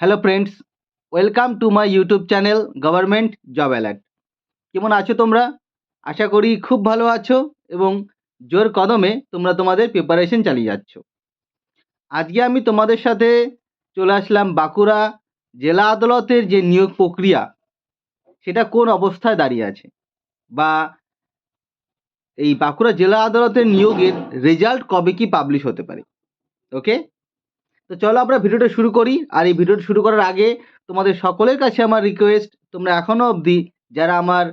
Hello friends welcome to my YouTube channel government job alert কেমন আছো তোমরা? আশা করি খুব ভালো আছো এবং জোর কদমে তোমরা তোমাদের প্রিপারেশন চালিয়ে যাচ্ছ। আজকে আমি তোমাদের সাথে চলে আসলাম বাঁকুড়া জেলা আদালতের যে নিয়োগ প্রক্রিয়া, সেটা কোন অবস্থায় দাঁড়িয়ে আছে বা এই বাঁকুড়া জেলা আদালতের নিয়োগের রেজাল্ট কবে কি পাবলিশ হতে পারে। ওকে তো চলো আমরা ভিডিওটা শুরু করি। আর এই ভিডিওটা শুরু করার আগে তোমাদের সকলের কাছে আমার রিকোয়েস্ট তোমরা এখনও অবধি যারা আমার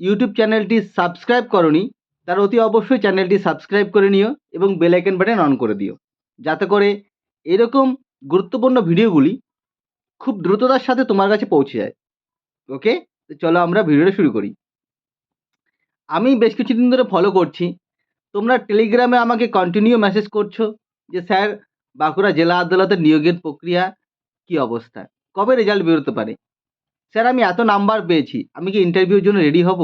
ইউটিউব চ্যানেলটি সাবস্ক্রাইব করনি, তারা অতি অবশ্যই চ্যানেলটি সাবস্ক্রাইব করে নিও এবং বেল আইকন বাটন অন করে দিও। যাতে করে এরকম গুরুত্বপূর্ণ ভিডিওগুলি খুব দ্রুততার সাথে তোমার কাছে পৌঁছে যায়। ওকে তো চলো আমরা ভিডিওটা শুরু করি। আমি বেশ কিছুদিন ধরে ফলো করছি। তোমরা টেলিগ্রামে আমাকে কন্টিনিউ মেসেজ করছ যে স্যার বাঁকুড়া জেলা আদালতের নিয়োগের প্রক্রিয়া কি অবস্থা? কবে রেজাল্ট বেরোতে পারে? স্যার, আমি এত নাম্বার পেয়েছি, আমি কি ইন্টারভিউর জন্য রেডি হব?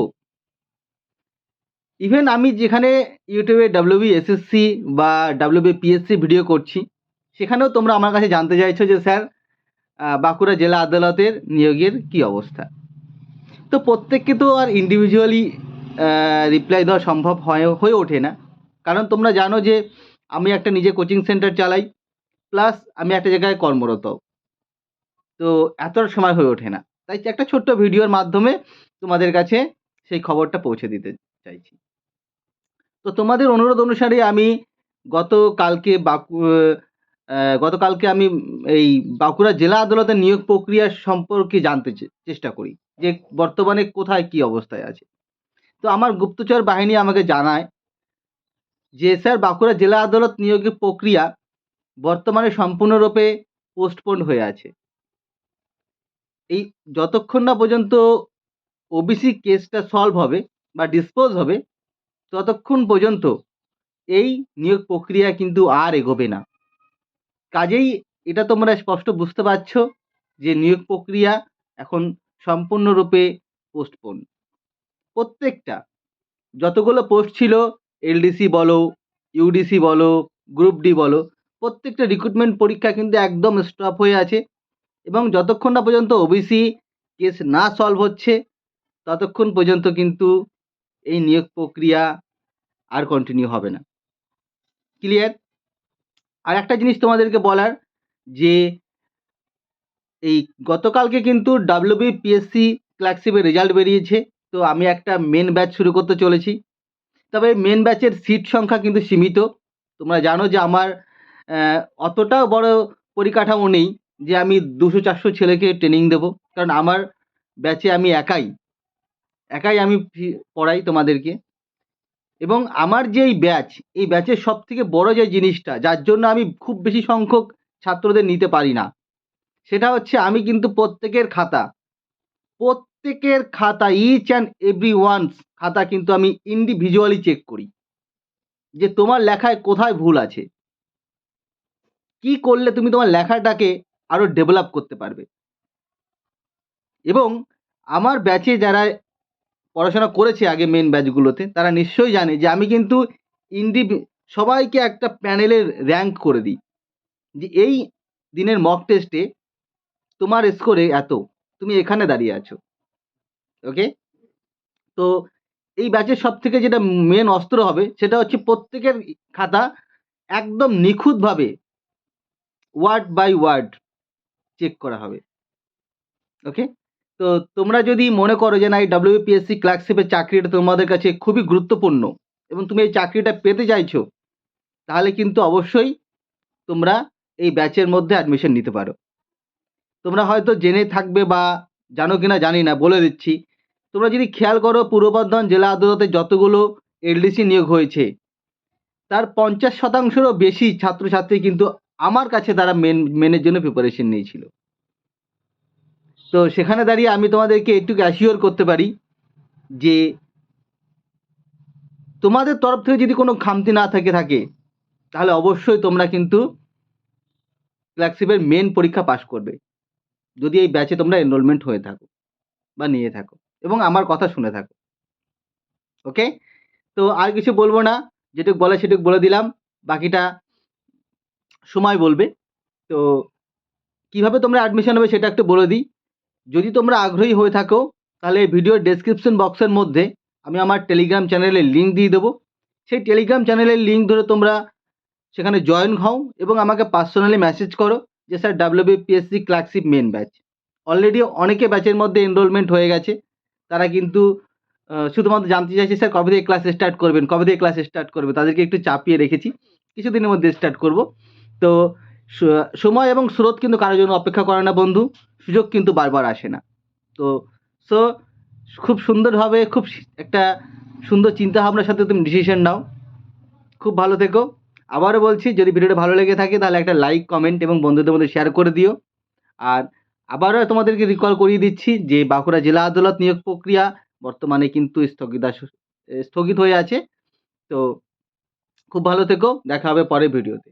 ইভেন আমি যেখানে ইউটিউবে ডাব্লিউবি এসএসসি বা ডাব্লিউবি পিএসসি ভিডিও করছি, সেখানেও তোমরা আমার কাছে জানতে চাইছো যে স্যার বাঁকুড়া জেলা আদালতের নিয়োগের কি অবস্থা? তো প্রত্যেককে তো আর ইন্ডিভিজুয়ালি রিপ্লাই দেওয়া সম্ভব হয়, হয়ে ওঠে না। কারণ তোমরা জানো যে আমি একটা নিজে কোচিং সেন্টার চালাই প্লাস আমি একটা জায়গায় কর্মরত। তো এত সময় হয়ে ওঠে না। তাই একটা ছোট্ট ভিডিওর মাধ্যমে তোমাদের কাছে সেই খবরটা পৌঁছে দিতে চাইছি। তো তোমাদের অনুরোধ অনুসারে আমি গত কালকে বাঁকু গতকালকে আমি এই বাঁকুড়া জেলা আদালতের নিয়োগ প্রক্রিয়া সম্পর্কে জানতে চেষ্টা করি যে বর্তমানে কোথায় কি অবস্থায় আছে। তো আমার গুপ্তচর বাহিনী আমাকে জানায় যে, স্যার, বাঁকুড়া জেলা আদালত নিয়োগের প্রক্রিয়া বর্তমানে সম্পূর্ণরূপে পোস্টপোন্ড হয়ে আছে। এই যতক্ষণ না পর্যন্ত ওবিসি কেসটা সলভ হবে বা ডিসপোজ হবে, ততক্ষণ পর্যন্ত এই নিয়োগ প্রক্রিয়া কিন্তু আর এগোবে না। কাজেই এটা তোমরা স্পষ্ট বুঝতে পারছ যে নিয়োগ প্রক্রিয়া এখন সম্পূর্ণরূপে পোস্টপোন প্রত্যেকটা, যতগুলো পোস্ট ছিল এলডিসি বলো ইউডিসি বলো গ্রুপ ডি বলো প্রত্যেকটা রিক্রুটমেন্ট পরীক্ষা কিন্তু একদম স্টপ হয়ে আছে এবং যতক্ষণ না পর্যন্ত ওবিসি কেস না সলভ হচ্ছে, ততক্ষণ পর্যন্ত কিন্তু এই নিয়োগ প্রক্রিয়া আর কন্টিনিউ হবে না। ক্লিয়ার আর একটা জিনিস তোমাদেরকে বলার যে এই গতকালকে কিন্তু ডাব্লিউবিপিএসসি ক্লার্কশিপের রেজাল্ট বেরিয়েছে, তো আমি একটা মেন ব্যাচ শুরু করতে চলেছি। তবে মেন ব্যাচের সিট সংখ্যা কিন্তু সীমিত। তোমরা জানো যে আমার আহ, অতটাও বড় পরিকাঠামো নেই যে আমি দুশো চারশো ছেলেকে ট্রেনিং দেবো। কারণ আমার ব্যাচে আমি একাই একাই আমি পড়াই তোমাদেরকে। এবং আমার যে এই ব্যাচ এই ব্যাচের সব থেকে বড় যে জিনিসটা যার জন্য আমি খুব বেশি সংখ্যক ছাত্রদের নিতে পারি না সেটা হচ্ছে আমি কিন্তু প্রত্যেকের খাতা প্রত্যেকের খাতা ইচ অ্যান্ড এভরি ওয়ানস খাতা কিন্তু আমি ইন্ডিভিজুয়ালি চেক করি। যে তোমার লেখায় কোথায় ভুল আছে। কি করলে তুমি তোমার লেখাটাকে আরও ডেভেলপ করতে পারবে? এবং আমার ব্যাচে যারা পড়াশোনা করেছে আগে মেন ব্যাচগুলোতে তারা নিশ্চয়ই জানে যে আমি কিন্তু ইন্ডি সবাইকে একটা প্যানেলের র্যাঙ্ক করে দিই। যে এই দিনের মক টেস্টে তোমার স্কোরে এত, তুমি এখানে দাঁড়িয়ে আছো। ওকে তো এই ব্যাচের সব থেকে যেটা মেন অস্ত্র হবে, সেটা হচ্ছে প্রত্যেকের খাতা একদম নিখুঁতভাবে ওয়ার্ড বাই ওয়ার্ড চেক করা হবে। ওকে তো তোমরা যদি মনে করো যে না, এই ডাব্লিউপিএসসি ক্লার্কশিপের চাকরিটা তোমাদের কাছে খুবই গুরুত্বপূর্ণ এবং তুমি এই চাকরিটা পেতে চাইছো, তাহলে কিন্তু অবশ্যই তোমরা এই ব্যাচের মধ্যে অ্যাডমিশন নিতে পারো। তোমরা হয়তো জেনে থাকবে বা জানো কিনা জানি না, বলে দিচ্ছি। তোমরা যদি খেয়াল করো পূর্ব বর্ধমান জেলা আদালতে যতগুলো এলডিসি নিয়োগ হয়েছে, তার পঞ্চাশ শতাংশেরও বেশি ছাত্রছাত্রী কিন্তু আমার কাছে তারা মেন মেনের জন্য প্রিপারেশন নিয়েছিল। তো সেখানে দাঁড়িয়ে আমি তোমাদেরকে একটু অ্যাসিওর করতে পারি যে তোমাদের তরফ থেকে যদি কোনো খামতি না থেকে থাকে, তাহলে অবশ্যই তোমরা কিন্তু ক্লার্কশিপের মেন পরীক্ষা পাশ করবে। যদি এই ব্যাচে তোমরা এনরোলমেন্ট হয়ে থাকো বা নিয়ে থাকো এবং আমার কথা শুনে থাকো। ওকে তো আর কিছু বলব না, যেটুকু বলে সেটুকু বলে দিলাম। বাকিটা সময় বলবে। তো কীভাবে তোমরা অ্যাডমিশন হবে সেটা একটু বলে দিই। যদি তোমরা আগ্রহী হয়ে থাকো, তাহলে ভিডিওর ডেসক্রিপশন বক্সের মধ্যে আমি আমার টেলিগ্রাম চ্যানেলের লিঙ্ক দিয়ে দেবো। সেই টেলিগ্রাম চ্যানেলের লিঙ্ক ধরে তোমরা সেখানে জয়েন হও এবং আমাকে পার্সোনালি মেসেজ করো যে, sir WBPSC clerkship main batch already অনেকে ব্যাচের মধ্যে এনরোলমেন্ট হয়ে গেছে। তারা কিন্তু শুধুমাত্র জানতে চাইছে, স্যার, কবে থেকে ক্লাস স্টার্ট করবেন? কবে থেকে ক্লাস স্টার্ট করবে? তাদেরকে একটু চাপিয়ে রেখেছি। কিছুদিনের মধ্যে স্টার্ট করব। তো সময় এবং স্রোত কিন্তু কারোর জন্য অপেক্ষা করে না বন্ধু। সুযোগ কিন্তু বারবার আসে না। তো সো খুব সুন্দরভাবে, খুব একটা সুন্দর চিন্তা ভাবনার সাথে তুমি ডিসিশন নাও। খুব ভালো থেকো। আবারও বলছি, যদি ভিডিওটা ভালো লেগে থাকে, তাহলে একটা লাইক কমেন্ট এবং বন্ধুদের মধ্যে শেয়ার করে দিও। আর আবারও তোমাদেরকে রিকল করিয়ে দিচ্ছি যে, বাঁকুড়া জেলা আদালত নিয়োগ প্রক্রিয়া বর্তমানে কিন্তু স্থগিত স্থগিত হয়ে আছে। তো, খুব ভালো থেকো। দেখা হবে পরের ভিডিওতে।